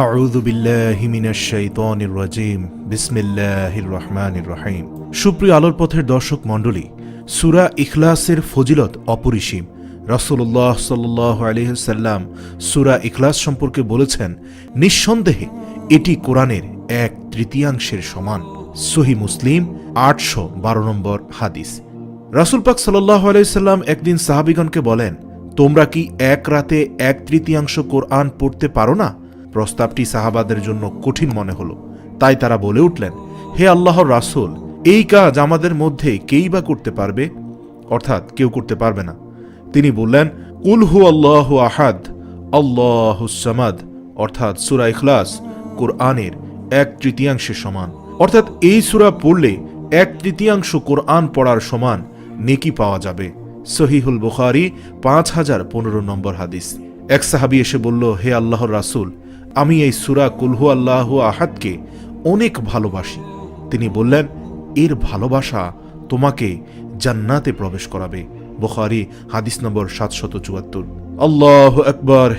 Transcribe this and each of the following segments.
আউযু বিল্লাহি মিনাশ শাইতানির রাজিম। বিসমিল্লাহির রহমানির রহিম। সুপ্রিয় আলোর পথের দর্শক মণ্ডলী, সূরা ইখলাসের ফজিলত অপরিসীম। রাসূলুল্লাহ সাল্লাল্লাহু আলাইহি সাল্লাম সূরা ইখলাস সম্পর্কে বলেছেন, নিঃসন্দেহে এটি কোরআনের এক তৃতীয়াংশের সমান। সহি মুসলিম আটশো বারো নম্বর হাদিস। রাসুল পাক সাল্লাহ আলাইসাল্লাম একদিন সাহাবিগণকে বলেন, তোমরা কি এক রাতে এক তৃতীয়াংশ কোরআন পড়তে পারো না? প্রস্তাবটি সাহাবাদের জন্য কঠিন মনে হলো। তাই তারা বলে উঠলেন, হে আল্লাহর রাসূল, এই কাজ আমাদের মধ্যে কেই বা করতে পারবে? অর্থাৎ কেউ করতে পারবে না। তিনি বললেন, কুল হু আল্লাহ আহাদ, আল্লাহ সামাদ, অর্থাৎ সুরা ইখলাস কোরআনের এক তৃতীয়াংশের সমান। অর্থাৎ এই সুরা পড়লে এক তৃতীয়াংশ কোরআন পড়ার সমান নেকি পাওয়া যাবে। সহিহুল বুখারি পাঁচ হাজার পনেরো নম্বর হাদিস। এক সাহাবি এসে বলল, হে আল্লাহর রাসূল, আমি এই সুরা কুলহু আল্লাহ আহাদকে অনেক ভালোবাসি। তিনি বললেন, এর ভালোবাসা তোমাকে জান্নাতে প্রবেশ করাবে। বুখারি, হাদিস নম্বর সাতশত চুয়াত্তর। আল্লাহ আকবর।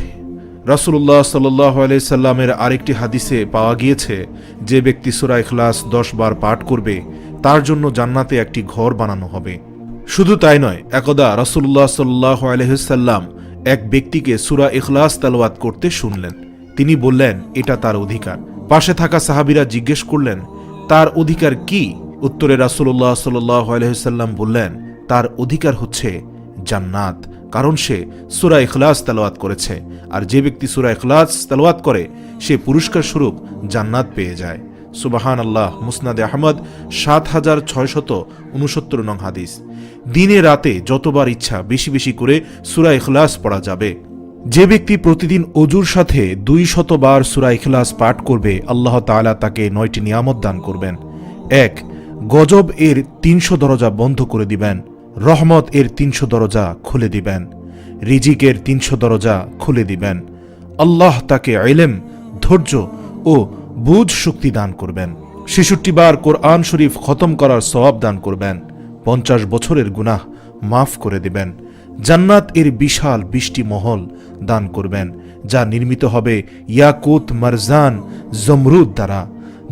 রাসুল্লাহ সাল্লাহ সাল্লামের আরেকটি হাদিসে পাওয়া গিয়েছে, যে ব্যক্তি সুরা ইখলাস দশ বার পাঠ করবে, তার জন্য জান্নাতে একটি ঘর বানানো হবে। শুধু তাই নয়, একদা রাসুল্লাহ সাল্লাহ আলহ্লাম এক ব্যক্তিকে সুরা ইখলাস তালওয়াত করতে শুনলেন। তিনি বললেন, এটা তার অধিকার। পাশে থাকা সাহাবিরা জিজ্ঞেস করলেন, তার অধিকার কি? উত্তরে রাসুল্লাহ সাল্লাহ আলহ্লাম বললেন, তার অধিকার হচ্ছে জান্নাত, কারণ সে সুরা ইখলাস তালাওয়াত করেছে। আর যে ব্যক্তি সুরা ইখলাস তালাওয়াত করে, সে পুরস্কার স্বরূপ জান্নাত পেয়ে যায়। সুবাহান আল্লাহ মুসনাদে আহমদ সাত হাজার ছয়শত উনসত্তর নং হাদিস। দিনে রাতে যতবার ইচ্ছা বেশি বেশি করে সুরা ইখলাস পড়া যাবে। যে ব্যক্তি প্রতিদিন অজুর সাথে দুই শতবার সুরা ইখলাস পাঠ করবে, আল্লাহ তাআলা তাকে নয়টি নিয়ামত দান করবেন। এক, গজব এর তিনশো দরজা বন্ধ করে দিবেন। রহমত এর তিনশো দরজা খুলে দিবেন। রিজিকের তিনশো দরজা খুলে দিবেন। আল্লাহ তাকে আইলেম ধৈর্য ও বুঝ শক্তি দান করবেন। ছেষট্টি বার কোরআন শরীফ খতম করার সওয়াব দান করবেন। পঞ্চাশ বছরের গুনাহ মাফ করে দিবেন। জান্নাত এর বিশাল বৃষ্টি মহল দান করবেন, যা নির্মিত হবে ইয়াকুত মারজান জমরুদ দ্বারা।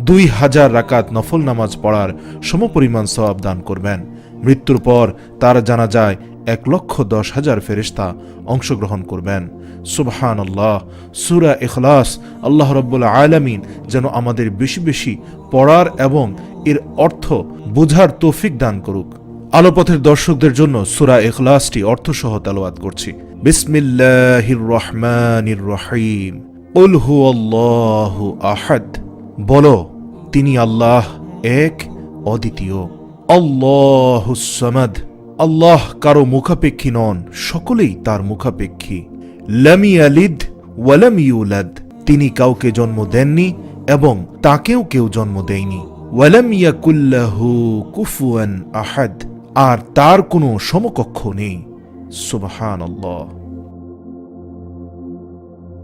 দুই হাজার রাকাত নফল নামাজ পড়ার সমপরিমাণ সওয়াব দান করবেন। মৃত্যুর পর তার জানা যায় এক লক্ষ দশ হাজার ফেরিস্তা অংশগ্রহণ করবেন। সুবহান আল্লাহ সুরা এখলাস আল্লাহ রব্বুল আলামিন যেন আমাদের বেশি বেশি পড়ার এবং এর অর্থ বোঝার তৌফিক দান করুক। আলোপথের দর্শকদের জন্য সুরা এখলাসটি অর্থসহ তালোয়াত করছি। বিসমিল্লাহির রহমানির রহিম। উল হু আল্লাহু আহাদ। বলো, তিনি আল্লাহ এক, অদ্বিতীয়। আল্লাহ সামাদ। আল্লাহ কারও মুখাপেক্ষী নন, সকলেই তার মুখাপেক্ষী। লামি আলিদ ওয়ালাম ইউলাদ, তিনি কাউকে জন্ম দেননি এবং তাকেও কেউ জন্ম দেয়নি। ওয়ালাম ইয়াকুল্লাহু কুফুয়ান আহাদ, আর তার কোনো সমকক্ষ নেই। সুবহান আল্লাহ